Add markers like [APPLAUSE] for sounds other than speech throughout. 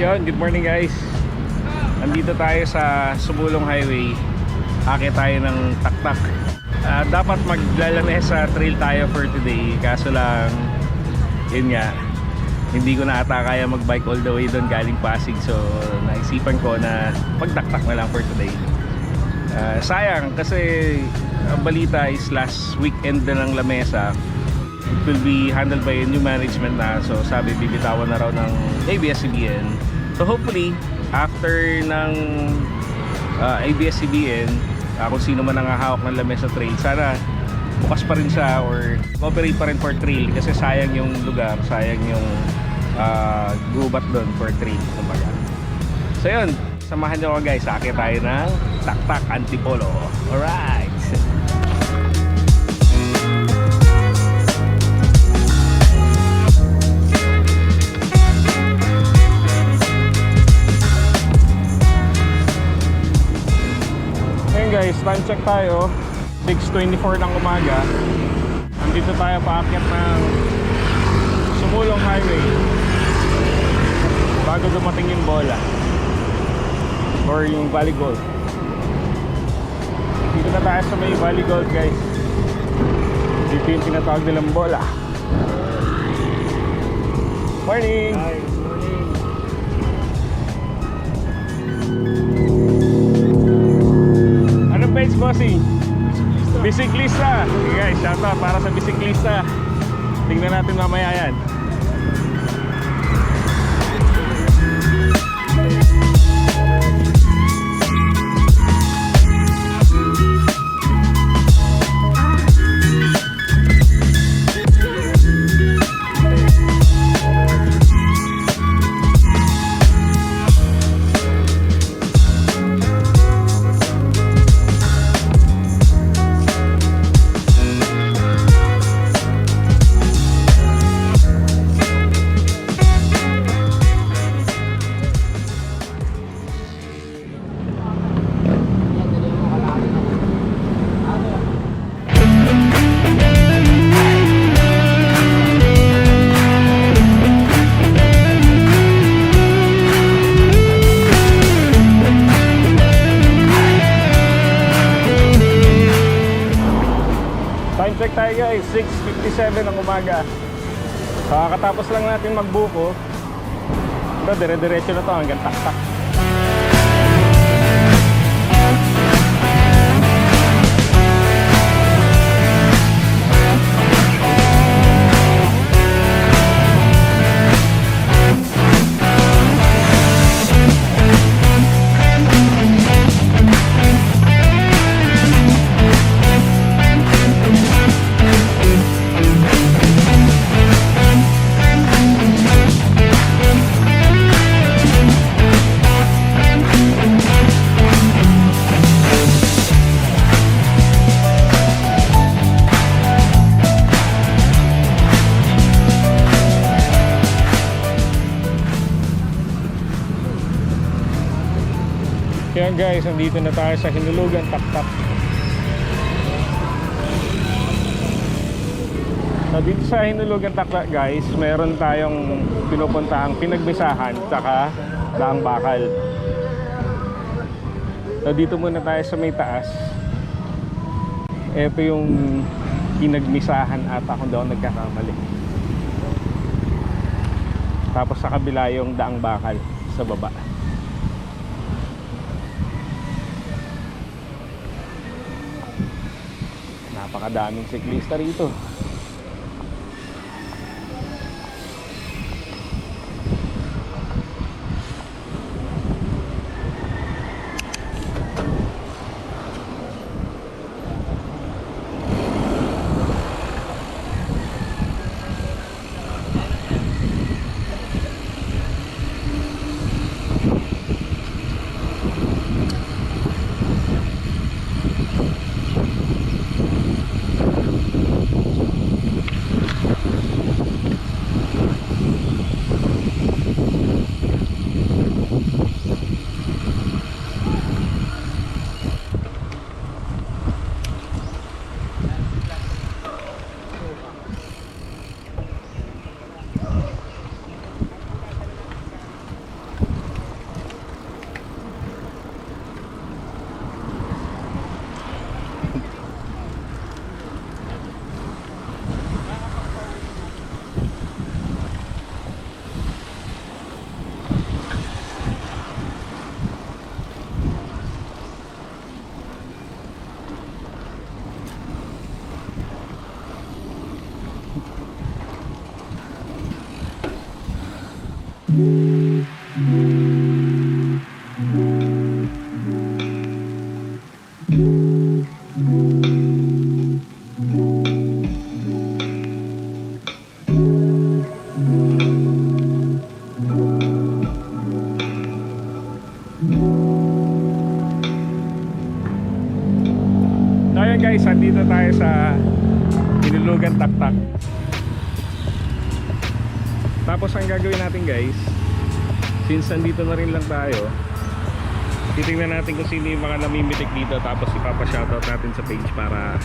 Ayun, good morning guys. Nandito tayo sa Sumulong Highway. Akit tayo ng taktak. Ah, dapat maglalamesa trail tayo for today. Kaso lang, yun nga, hindi ko na ata kaya mag-bike all the way doon galing Pasig. So, naisipan ko na magtaktak na lang for today. Ah, sayang kasi ang balita is last weekend na ng Lamesa will be handled by a new management na. So sabi bibitawan na raw ng ABS-CBN so hopefully after ng uh, ABS-CBN uh, kung sino man ang hahawak ng Lamesa Trail sana bukas pa rin siya or operate pa rin for trail kasi sayang yung lugar sayang yung uh, gubat doon for trail kumbaga. So yun. Samahan nyo ako guys. Sakit tayo ng taktak antipolo. Alright guys, time check tayo. 6.24 ng umaga. Nandito tayo paakyat ng Sumulong Highway. Bago dumating yung bola. Or yung Valley Gold. Dito na tayo sa may Valley Gold guys. Dito yung tinatawag nilang bola. Morning! Hi, Bisiklista. Okay guys, shoutout para sa bisiklista. Tingnan natin mamaya yan. Check tayo guys, 6.57 ng umaga. Kakatapos lang natin magbuko. Ito, dire-diretso na to hanggang taktak. Nandito na tayo sa Hinulugan Taktak. So dito sa Hinulugan Taktak guys, meron tayong pinupuntahang pinagbisahan tsaka daang bakal. So dito muna tayo sa may taas. Ito yung pinagmisahan ata kung daw nagkakamali. Tapos sa kabila yung daang bakal sa baba. Napakadaming siklista rito. Andito tayo sa Inulugan Taktak. Tapos ang gagawin natin guys, since nandito na rin lang tayo, titingnan natin kung sino yung mga namimitik dito tapos ipapa-shoutout natin sa page para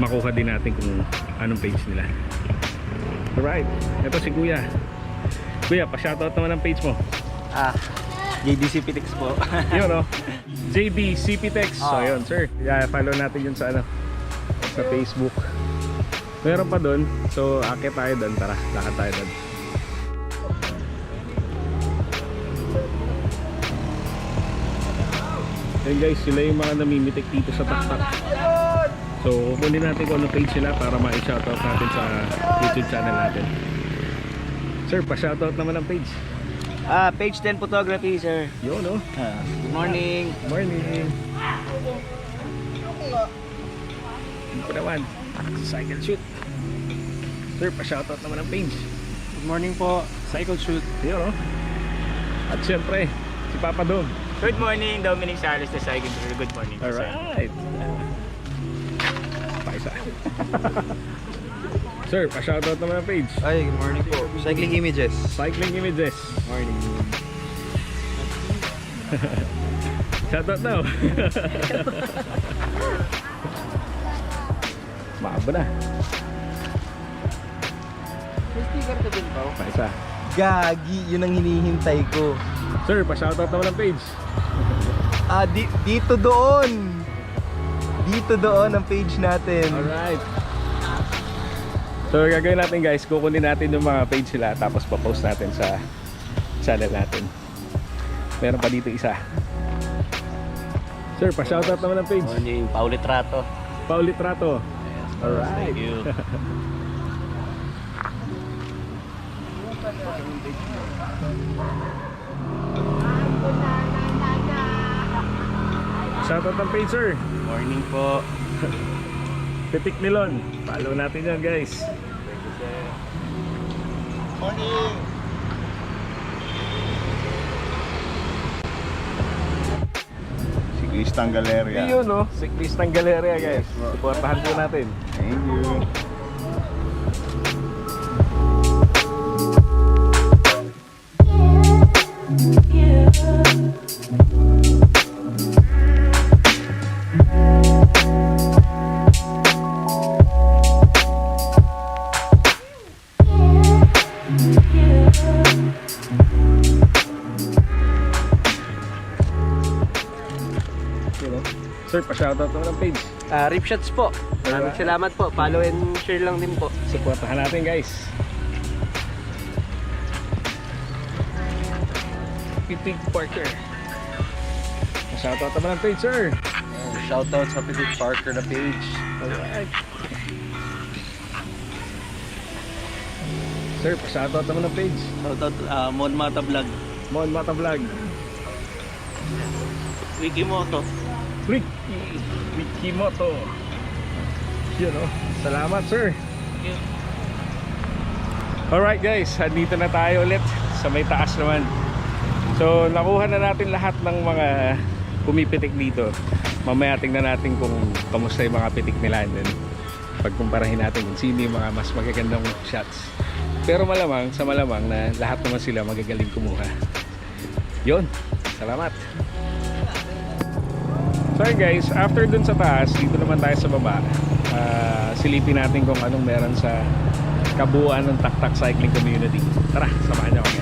makuha din natin kung anong page nila. Alright, ito si Kuya. Kuya, pa-shoutout naman ang page mo. Ah, JDC Pitix po. Yun oh. [LAUGHS] JB CPTEX. So Ah. yun, sir. Yeah, follow natin yun sa ano sa Facebook. Meron pa doon. So akit tayo doon. Tara, lakad tayo doon. Yun guys, sila yung mga namimitik dito sa taktak. So kukunin natin kung ano page sila para ma-shoutout natin sa YouTube channel natin. Sir, pa-shoutout naman ang page. Ah, page 10 photography, sir. Yun oh. Ah, good morning. Morning. Ano pa naman? Cycle shoot. Sir, pa-shoutout naman ang page. Good morning po. Cycle shoot. Yun oh. At syempre, si Papa Dom. Good morning, Dominic Salas na cycle shoot. Good morning. sir. Alright. Paisa. [LAUGHS] Sir, pa-shoutout naman ang page. Ay, good morning po. Cycling Images. Cycling Images. Morning. [LAUGHS] Shoutout now. [LAUGHS] Maaba na. May sticker ka din pa? Paisa. Gagi, yun ang hinihintay ko. Sir, pa-shoutout naman ang page. [LAUGHS] Ah, di, dito doon. Dito doon ang page natin. Alright. So gagawin natin guys, kukunin natin yung mga page sila tapos pa-post natin sa channel natin. Meron pa dito isa. Sir, pa-shoutout naman ang page. Morning, Paulit Rato. Paulit Rato. Alright. Thank you. Shoutout ang page sir. Morning po. Pitik Nilon. Follow natin yan guys. Morning! Si Cristang Galeria. Yun no, Cyclist ng Galeria guys. Supportahan po natin. Thank you. Sir, pa-shoutout naman ang page. Ah, rip shots po. Maraming salamat po. Follow and share lang din po. Supportahan natin guys. Pitik Parker. Shoutout naman ang page sir. Shoutout sa Petit Parker na page. Alright. Sir, pa-shoutout naman ang page. Shoutout uh, Mon Mata Vlog. Mon Mata Vlog. Wikimoto. Ricky. Ricky Moto. Yun oh. Salamat sir. Alright guys, andito na tayo ulit sa may taas naman. So nakuha na natin lahat ng mga pumipitik dito. Mamaya tingnan natin kung kamusta yung mga pitik nila and then pagkumparahin natin kung sino yung mga mas magagandang shots. Pero malamang, sa malamang na lahat naman sila magagaling kumuha. Yun, salamat. So yun guys, after dun sa taas, dito naman tayo sa baba. Ah, silipin natin kung anong meron sa kabuuan ng Taktak Cycling Community. Tara, samahan niyo ako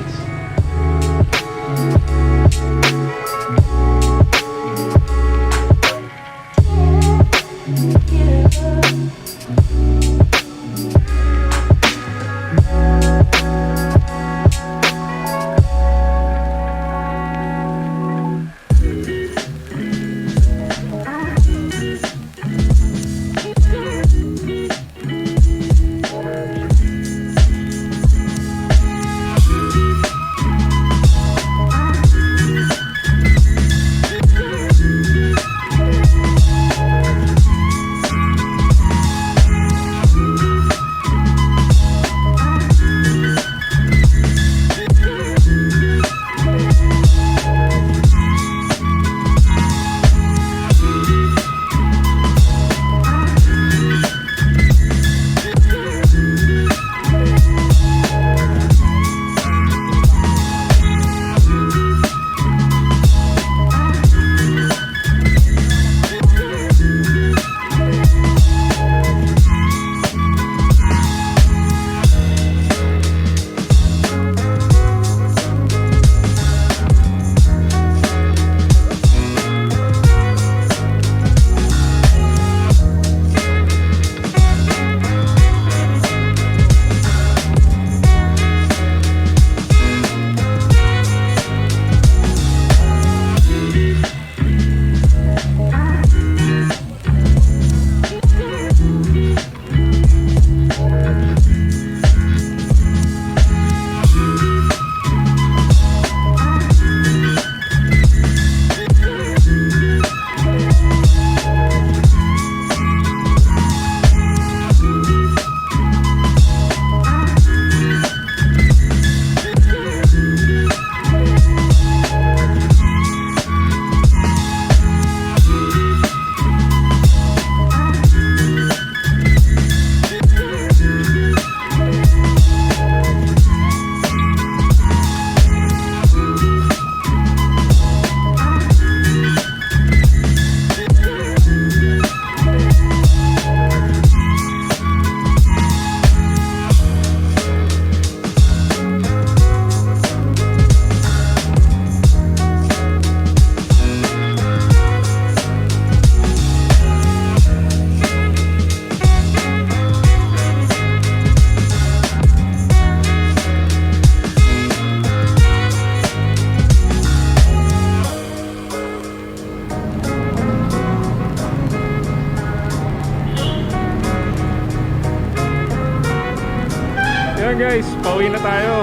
guys. guys, pauwi na tayo.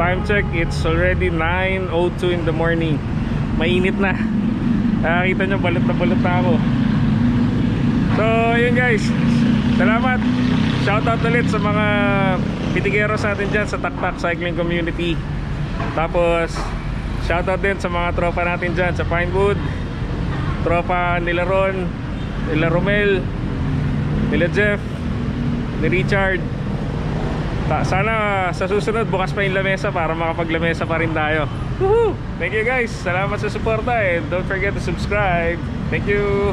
Time check, it's already 9.02 in the morning. Mainit na. Ah, kita nyo, balot na balot na ako. So, yun guys. Salamat. Shoutout ulit sa mga pitigueros natin dyan sa Taktak Cycling Community. Tapos, shoutout din sa mga tropa natin dyan sa Pinewood. Tropa nila Ron, nila Romel, nila Jeff, ni Richard. Sana sa susunod bukas pa yung lamesa para makapaglamesa pa rin tayo. Woohoo! Thank you guys. Salamat sa suporta and don't forget to subscribe. Thank you.